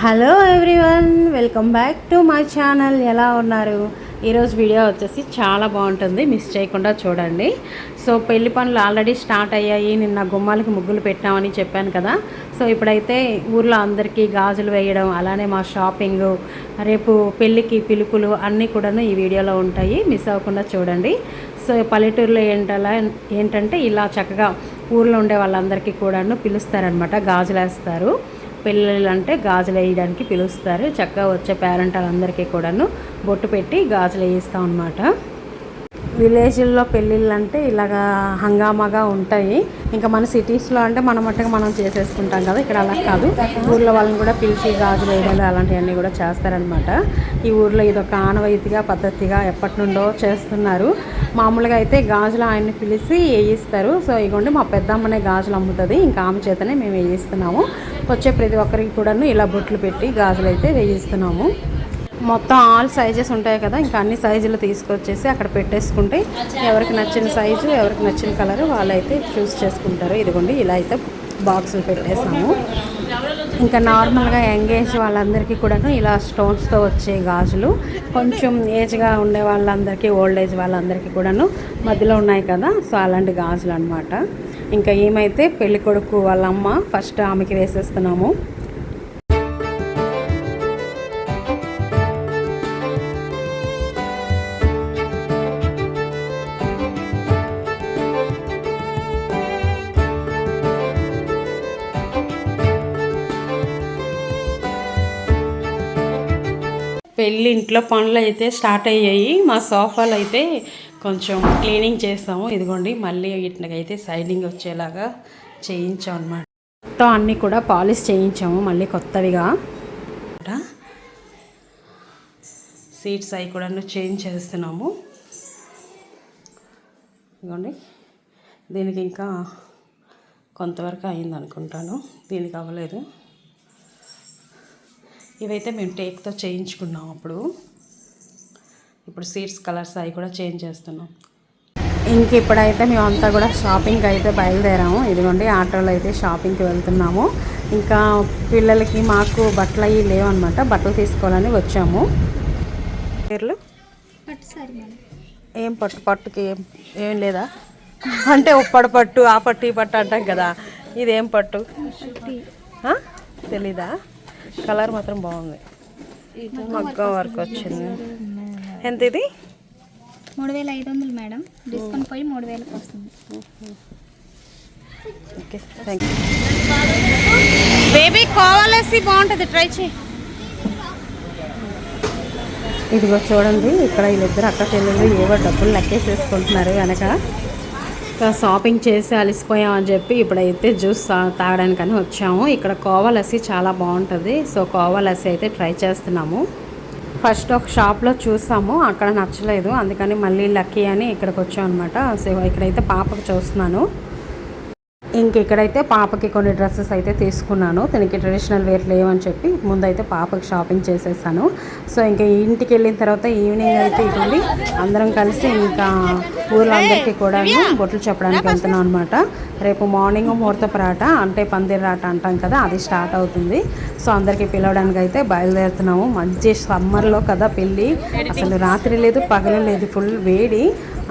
Hello everyone welcome back to my channel ఎలా ఉన్నారు? ఈరోజు వీడియో వచ్చేసి చాలా బాగుంటుంది. మిస్ చేయకుండా చూడండి. సో పెళ్ళి పనులు ఆల్రెడీ స్టార్ట్ అయ్యాయి. నిన్న గుమ్మాలకి ముగ్గులు పెట్టామని చెప్పాను కదా. సో ఇప్పుడైతే ఊర్లో అందరికీ గాజులు వేయడం అలానే మా షాపింగ్ రేపు పెళ్ళికి పిలుపులు అన్నీ కూడాను ఈ వీడియోలో ఉంటాయి. మిస్ అవ్వకుండా చూడండి. సో పల్లెటూరులో ఏంటలా ఏంటంటే ఇలా చక్కగా ఊర్లో ఉండే వాళ్ళందరికీ కూడాను పిలుస్తారనమాట గాజులు వేస్తారు పిల్లలు అంటే గాజులు వేయడానికి పిలుస్తారు. చక్కగా వచ్చే పేరెంట్ వాళ్ళందరికీ కూడాను బొట్టు పెట్టి గాజులు వేయిస్తాం అనమాట విలేజ్ల్లో పెళ్ళిళ్ళు అంటే ఇలాగా హంగామాగా ఉంటాయి. ఇంకా మన సిటీస్లో అంటే మన మట్టుగా మనం చేసేసుకుంటాం కదా ఇక్కడ అలా కాదు. ఊళ్ళో వాళ్ళని కూడా పిలిచి గాజులు వేయడాలు అలాంటివన్నీ కూడా చేస్తారనమాట ఈ ఊర్లో ఇదొక ఆనవాయితీగా పద్ధతిగా ఎప్పటి నుండో చేస్తున్నారు. మామూలుగా అయితే గాజులు ఆయన్ని పిలిచి వేయిస్తారు. సో ఇగోండి మా పెద్దమ్మనే గాజులు అమ్ముతుంది. ఇంకా ఆమె చేతనే మేము వేయిస్తున్నాము. వచ్చే ప్రతి ఒక్కరికి కూడాను ఇలా బొట్లు పెట్టి గాజులు అయితే వేయిస్తున్నాము. మొత్తం ఆల్ సైజెస్ ఉంటాయి కదా ఇంకా అన్ని సైజులు తీసుకొచ్చేసి అక్కడ పెట్టేసుకుంటే ఎవరికి నచ్చిన సైజు ఎవరికి నచ్చిన కలర్ వాళ్ళైతే చూస్ చేసుకుంటారు. ఇదిగోండి ఇలా అయితే బాక్సులు పెట్టేసాము. ఇంకా నార్మల్గా యంగేజ్ వాళ్ళందరికీ కూడాను ఇలా స్టోన్స్తో వచ్చే గాజులు. కొంచెం ఏజ్గా ఉండే వాళ్ళందరికీ ఓల్డ్ ఏజ్ వాళ్ళందరికీ కూడాను మధ్యలో ఉన్నాయి కదా. సో అలాంటి గాజులు అనమాట ఇంకా ఏమైతే పెళ్ళికొడుకు వాళ్ళమ్మ వాళ్ళ అమ్మ ఫస్ట్ ఆమెకి వేసేస్తున్నాము పెళ్ళి ఇంట్లో పనులు అయితే స్టార్ట్ అయ్యాయి. మా సోఫాలు అయితే కొంచెం క్లీనింగ్ చేస్తాము ఇదిగోండి మళ్ళీ వీటికైతే అయితే సైడింగ్ వచ్చేలాగా చేయించాం అనమాట మొత్తం అన్నీ కూడా పాలిష్ చేయించాము మళ్ళీ కొత్తవిగా. సీట్స్ అవి కూడా చేంజ్ చేస్తున్నాము. ఇదిగోండి దీనికి ఇంకా కొంతవరకు అయింది అనుకుంటాను దీనికి అవ్వలేదు. ఇవైతే మేము టేక్తో చేయించుకున్నాం అప్పుడు. ఇప్పుడు సీట్స్ కలర్స్ అవి కూడా చేంజ్ చేస్తున్నాం. ఇంక ఇప్పుడైతే మేమంతా కూడా షాపింగ్కి అయితే బయలుదేరాము. ఇదిగోండి ఆటోలో అయితే షాపింగ్కి వెళ్తున్నాము. ఇంకా పిల్లలకి మాకు బట్టలు అవి లేవన్నమాట. బట్టలు తీసుకోవాలని వచ్చాము. పేర్లు? ఏం పట్టు? పట్టుకి ఏం ఏం లేదా? అంటే ఉప్పడి పట్టు ఆ పట్టు ఈ పట్టు అంటాం కదా. ఇదేం పట్టు? తెలీదా? కలర్ మాత్రం బాగుంది. మగ్గ వర్క్ వచ్చింది. ఎంత ఇది? మూడు వేల ఐదు వందలు మేడం. డిస్కౌంట్ పోయి మూడు వేలకు వస్తుంది. ఓకే థ్యాంక్ యూ బేబీ కావాలేసి బాగుంటుంది. ట్రై చేయి. ఇదిగో చూడండి ఇక్కడ వీళ్ళిద్దరు అక్క చెల్లెలు ఏవో డబ్బులు లెక్కేసేసుకుంటున్నారు వెనక. ఇంకా షాపింగ్ చేసి అలసిపోయామని చెప్పి ఇప్పుడైతే జ్యూస్ తాగడానికని వచ్చాము. ఇక్కడ కోవా లస్సీ చాలా బాగుంటుంది. సో కోవా లస్సీ అయితే ట్రై చేస్తున్నాము. ఫస్ట్ ఒక షాప్లో చూసాము. అక్కడ నచ్చలేదు. అందుకని మళ్ళీ లక్కీ అని ఇక్కడికి వచ్చాం అనమాట సో ఇక్కడైతే పాపకు చూస్తున్నాను. ఇంకెక్కడైతే పాపకి కొన్ని డ్రెస్సెస్ అయితే తీసుకున్నాను. తనకి ట్రెడిషనల్ వేర్ లేవని చెప్పి ముందైతే పాపకి షాపింగ్ చేసేసాను. సో ఇంకా ఇంటికి వెళ్ళిన తర్వాత ఈవినింగ్ అయితే ఇటువంటి అందరం కలిసి ఇంకా ఊర్లో అందరికీ కూడా బొట్లు చెప్పడానికి వెళ్తున్నాం అనమాట రేపు మార్నింగ్ ముహూర్త పరాట అంటే పందిరాట అంటాం కదా అది స్టార్ట్ అవుతుంది. సో అందరికీ పిలవడానికి అయితే బయలుదేరుతున్నాము. మంచి సమ్మర్లో కదా పెళ్ళి. అసలు రాత్రి లేదు పగలు లేదు ఫుల్ వేడి.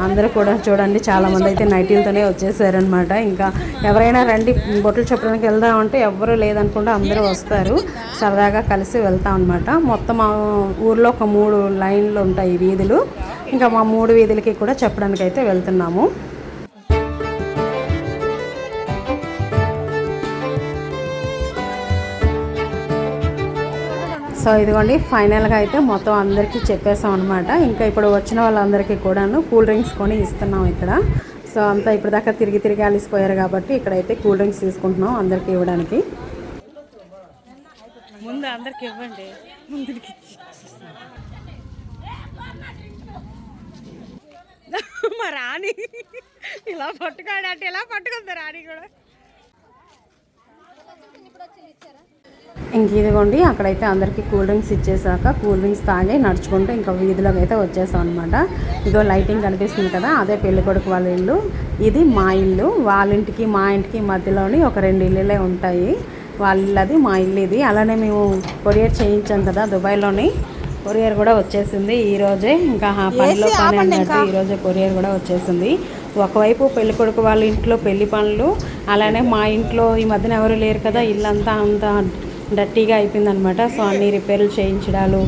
అందరూ కూడా చూడండి చాలామంది అయితే నైటీలతోనే వచ్చేసారనమాట ఇంకా ఎవరైనా రండి బొట్టలు చెప్పడానికి వెళ్దామంటే ఎవరు లేదనుకుంటే అందరూ వస్తారు. సరదాగా కలిసి వెళ్తాం అనమాట మొత్తం ఊర్లో ఒక మూడు లైన్లు ఉంటాయి వీధులు. ఇంకా మా మూడు వీధులకి కూడా చెప్పడానికి అయితే వెళ్తున్నాము. సో ఇదిగోండి ఫైనల్గా అయితే మొత్తం అందరికీ చెప్పేసాం అనమాట ఇంకా ఇప్పుడు వచ్చిన వాళ్ళందరికీ కూడాను కూల్ డ్రింక్స్ కొని ఇస్తున్నాం ఇక్కడ. సో అంతా ఇప్పుడు దాకా తిరిగి తిరిగి అలిసిపోయారు కాబట్టి ఇక్కడైతే కూల్ డ్రింక్స్ తీసుకుంటున్నాం అందరికీ ఇవ్వడానికి. ముందు అందరికి ఇవ్వండి. ముందుకి మా రాణి ఇలా పట్టుకోడంటే ఇలా పట్టుకుంది రాణి కూడా. ఇంక ఇదిగోండి అక్కడైతే అందరికీ కూల్ డ్రింక్స్ ఇచ్చేసాక కూల్ డ్రింక్స్ తాగి నడుచుకుంటూ ఇంకా వీధిలోకి అయితే వచ్చేసాం అనమాట ఇదో లైటింగ్ కనిపిస్తుంది కదా అదే పెళ్ళి కొడుకు వాళ్ళ ఇల్లు. ఇది మా ఇల్లు వాళ్ళ ఇంటికి మా ఇంటికి మధ్యలోని ఒక రెండు ఇల్లులే ఉంటాయి. వాళ్ళది మా ఇల్లు ఇది. అలానే మేము కొరియర్ చేయించాం కదా దుబాయ్లోని. కొరియర్ కూడా వచ్చేసింది ఈ రోజే ఇంకా పనిలో పని అన్నట్టు ఈ రోజే కొరియర్ కూడా వచ్చేసింది. ఒకవైపు పెళ్ళి కొడుకు వాళ్ళ ఇంట్లో పెళ్ళి పనులు అలానే మా ఇంట్లో ఈ మధ్యన ఎవరు లేరు కదా ఇల్లంతా అంతా డట్టీగా అయిపోయిందనమాట. సో అన్ని రిపేర్లు చేయించడాలు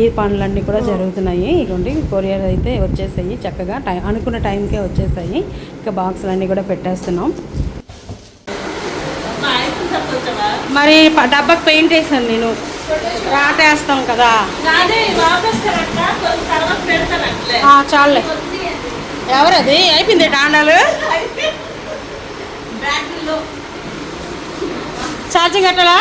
ఈ పనులన్నీ కూడా జరుగుతున్నాయి. ఇదిగోండి కొరియర్ అయితే వచ్చేసాయి చక్కగా టైం అనుకున్న టైంకే వచ్చేసాయి. ఇంకా బాక్సులు అన్నీ కూడా పెట్టేస్తున్నాం. మరి డబ్బాకి పెయింట్ వేసాను నేను. రాటేస్తాం కదా. ఆ, చాలులే. ఎవరది? అయిపోయింది డాండాలు? ఛార్జింగ్ కట్టాలా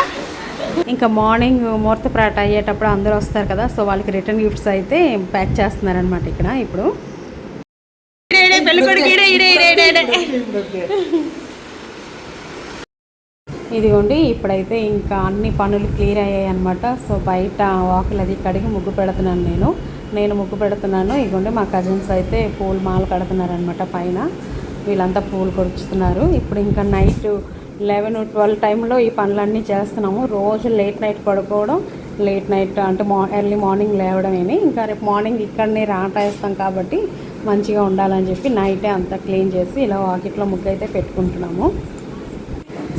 ఇంకా మార్నింగ్ ముహూర్త ప్రాట అయ్యేటప్పుడు అందరూ వస్తారు కదా సో వాళ్ళకి రిటర్న్ గిఫ్ట్స్ అయితే ప్యాక్ చేస్తున్నారనమాట ఇక్కడ ఇప్పుడు. ఇదిగోండి ఇప్పుడైతే ఇంకా అన్ని పనులు క్లియర్ అయ్యాయి అనమాట సో బయట వాకిల్ అది కడిగి ముగ్గు పెడుతున్నాను నేను. నేను ముగ్గు పెడుతున్నాను. ఇదిగోండి మా కజిన్స్ అయితే పూలు మాల కడుతున్నారనమాట పైన. వీళ్ళంతా పూలు కొరుచుతున్నారు. ఇప్పుడు ఇంకా నైట్ లెవెన్ ట్వెల్వ్ టైంలో ఈ పనులన్నీ చేస్తున్నాము. రోజు లేట్ నైట్ పడుకోవడం లేట్ నైట్ అంటే మా ఎర్లీ మార్నింగ్ లేవడమేమి ఇంకా రేపు మార్నింగ్ ఇక్కడనే రాటాయిస్తాం వేస్తాం కాబట్టి మంచిగా ఉండాలని చెప్పి నైటే అంతా క్లీన్ చేసి ఇలా వాకిట్లో ముగ్గు అయితే పెట్టుకుంటున్నాము.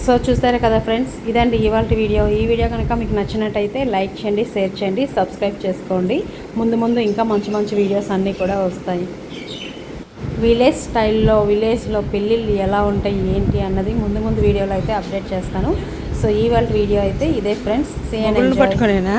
సో చూసారు కదా ఫ్రెండ్స్ ఇదండి ఇవాళ వీడియో. ఈ వీడియో కనుక మీకు నచ్చినట్టయితే లైక్ చేయండి షేర్ చేయండి సబ్స్క్రైబ్ చేసుకోండి. ముందు ముందు ఇంకా మంచి మంచి వీడియోస్ అన్నీ కూడా వస్తాయి. విలేజ్ స్టైల్లో విలేజ్లో పెళ్ళిళ్ళు ఎలా ఉంటాయి ఏంటి అన్నది ముందు ముందు వీడియోలో అయితే అప్డేట్ చేస్తాను. సో ఇవాళ వీడియో అయితే ఇదే ఫ్రెండ్స్. See and పట్టుకునేనా?